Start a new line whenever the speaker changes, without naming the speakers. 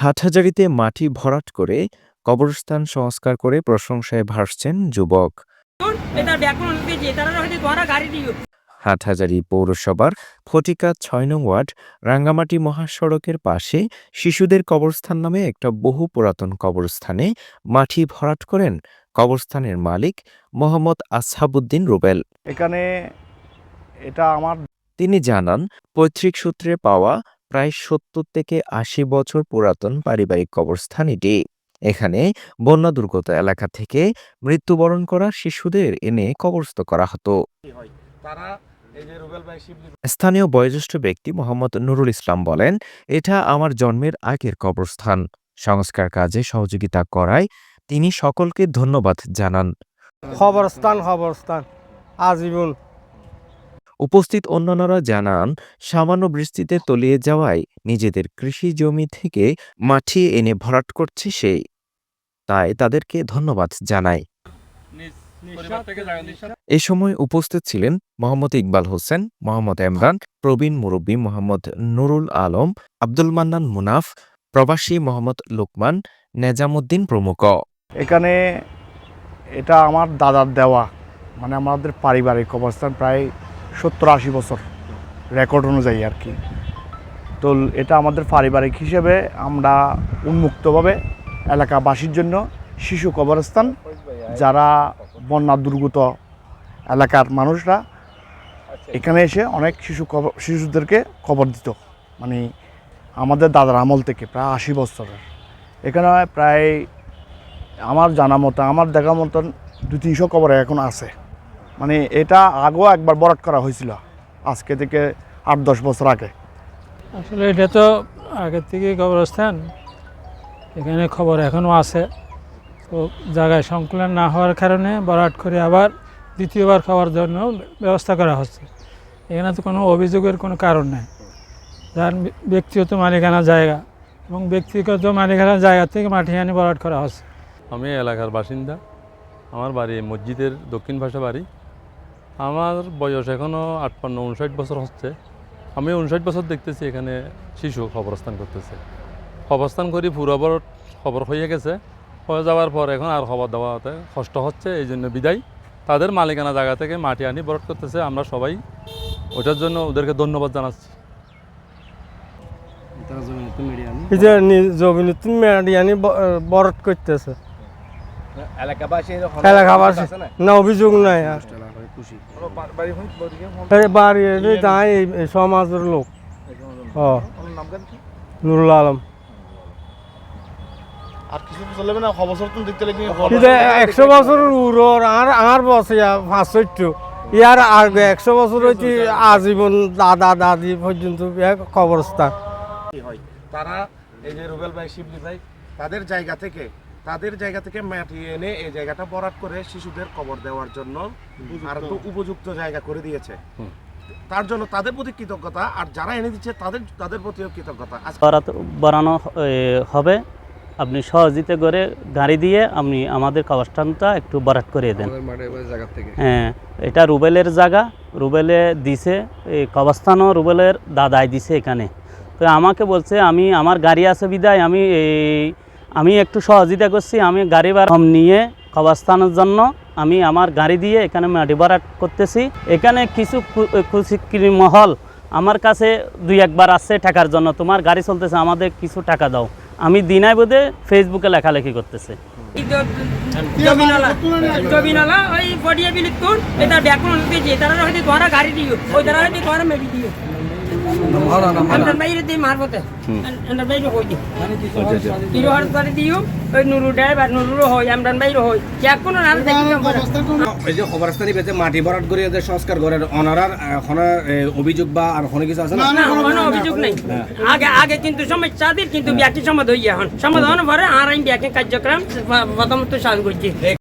হাটহাজারিতে মাটি ভরাট করে কবরস্থান সংস্কার করে প্রশংসায় ভাসছেন যুবক। হাটহাজারী পৌরসভার ফটিকা ছয় নং ওয়ার্ড রাঙ্গামাটি মহাসড়কের পাশে শিশুদের কবরস্থান নামে একটা বহু পুরাতন কবরস্থানে মাটি ভরাট করেন কবরস্থানের মালিক মোহাম্মদ আসহাবুদ্দিন রুবেল।
এখানে এটা আমার
তিনি জানান পৈতৃক সূত্রে পাওয়া প্রায় সত্তর থেকে আশি বছর পুরাতন পারিবারিক কবরস্থান এটি। এখানে বন্যা দুর্গত এলাকা থেকে মৃত্যুবরণ করা শিশুদের এনে কবরস্থ করা হতো।
তারা এই যে রুবেল ভাই শিবলি
স্থানীয় বয়োজ্যেষ্ঠ ব্যক্তি মোহাম্মদ নুরুল ইসলাম বলেন এটা আমার জন্মের আগের কবরস্থান। সংস্কার কাজে সহযোগিতা করায় তিনি সকলকে ধন্যবাদ জানান।
খবরস্থান খবরস্থান। আজীবন
উপস্থিত অন্যান্যরা জানান সামান্য বৃষ্টিতে তলিয়ে যাওয়ায় নিজেদের কৃষি জমি থেকে মাটি এনে ভরাট করছে সেই। তাই তাদেরকে ধন্যবাদ জানাই। এ সময় উপস্থিত ছিলেন মোহাম্মদ ইকবাল হোসেন মোহাম্মদ এমরান প্রবীণ মুরব্বী মোহাম্মদ নুরুল আলম আব্দুল মান্নান মুনাফ প্রবাসী মোহাম্মদ লোকমান নেজামুদ্দিন প্রমুখ।
এখানে এটা আমার দাদার দেওয়া মানে আমাদের পারিবারিক অবস্থান প্রায় সত্তর আশি বছর রেকর্ড অনুযায়ী আর কি। তো এটা আমাদের পারিবারিক হিসেবে আমরা উন্মুক্তভাবে এলাকাবাসীর জন্য শিশু কবরস্থান, যারা বন্যা দুর্গত এলাকার মানুষরা, এখানে এসে অনেক শিশু কবর শিশুদেরকে কবর দিত। মানে আমাদের দাদার আমল থেকে প্রায় আশি বছরের। এখানে প্রায় আমার জানা মতো, আমার দেখা মতন দু তিনশো কবর এখন আছে। মানে এটা আগেও একবার বরাট করা হয়েছিল আজকে থেকে আট দশ বছর আগে।
আসলে এটা তো আগের থেকে কবরস্থান এখানে খবর এখনও আছে। তো জায়গায় সংকুলন না হওয়ার কারণে বরাট করে আবার দ্বিতীয়বার খাওয়ার জন্য ব্যবস্থা করা হচ্ছে। এখানে তো কোনো অভিযোগের কোনো কারণ নেই। যার ব্যক্তিগত মালিকানা জায়গা এবং ব্যক্তিগত মালিকানা জায়গা থেকে মাটি আনি বরাট করা হচ্ছে।
আমি এলাকার বাসিন্দা। আমার বাড়ি মসজিদের দক্ষিণ পাশে বাড়ি। আমার বয়স এখনও আটপান্ন উনষাট বছর হচ্ছে। আমি উনষাট বছর দেখতেছি এখানে শিশু খবরস্থান করতেছে। খবরস্থান করি পুরোবর খবর হয়ে গেছে। হয়ে যাওয়ার পর এখন আর খবর দেওয়াতে কষ্ট হচ্ছে এই জন্য বিদায়। তাদের মালিকানা জায়গা থেকে মাটি আনি বরট করতেছে আমরা সবাই। ওটার জন্য ওদেরকে ধন্যবাদ জানাচ্ছি।
এই যে জমিনতুন মেয়াদিয়ানি করতেছে।
এলাকাবাসী
এলাকাবাসী। না? অভিযোগ নাই এই বাড়ি এই তাই এই এই সমাজের লোক। নুরুল আলম।
আর কিছু চলবে না? খবর তুমি দেখতে লাগবে।
একশো বছরের আর আর বসে পাঁচশো ইয়ার আগে একশো বছর হচ্ছে আজীবন দাদা দাদি পর্যন্ত কবরস্থান।
তারা এই যে রুবেল ভাই শিবলি ভাই তাদের জায়গা থেকে তাদের জায়গা থেকে মাটি এনে এই জায়গাটা বরাট করে শিশুদের কবর দেওয়ার জন্য আর তো উপযুক্ত জায়গা করে দিয়েছে। তার জন্য তাদের প্রতি কৃতজ্ঞতা আর যারা এনে দিচ্ছে তাদের তাদের প্রতিও কৃতজ্ঞতা।
বরাত বাড়ানো হবে। আপনি সহজিতে করে গাড়ি দিয়ে আপনি আমাদের কবরস্থানটা একটু বরাট করে দেন। হ্যাঁ এটা রুবেলের জায়গা। রুবেলে দিছে এই কবরস্থানও রুবেলের দাদাই দিছে এখানে। তো আমাকে বলছে আমি আমার গাড়ি আছে বিদায় আমি এই আমি একটু সহযোগিতা করছি, আমি গাড়ি ভাড়া নিয়ে কবরস্থানের জন্য আমি আমার গাড়ি দিয়ে এখানে মাটি ভাড়া করতেছি। এখানে কিছু কুচিক্রি মহল আমার কাছে দুই একবার আসছে টাকার জন্য। তোমার গাড়ি চলতেছে, আমাদের কিছু টাকা দাও। আমি দিনাই বোধে ফেসবুকে লেখালেখি করতেছে।
জমিনালা, ওই এটা তারা হয়তো গাড়ি দিও, ওই তারা হয়তো মেবি দিও। আমরা বাইরে দিয়ে মারবতে আমরা বাইরে হই দি তিরো করে দিও ওই নুরু ড্রাইভার নুরু হই আমরা বাইরে হই। এক কোনো না দেখি
এই যে খবরস্থানি পেতে মাটি ভরাট করে যে সংস্কার করার অনারার কোনো অভিযোগ বা আর কোনো কিছু আছে না?
না কোনো অভিযোগ নাই। আগে আগে কিন্তু সমস্যা দিল কিন্তু ব্যাকি সমাধান হইয়া হন। সমাধান পরে আর আমি ব্যাকি কার্যক্রম প্রথমত চালু করছি।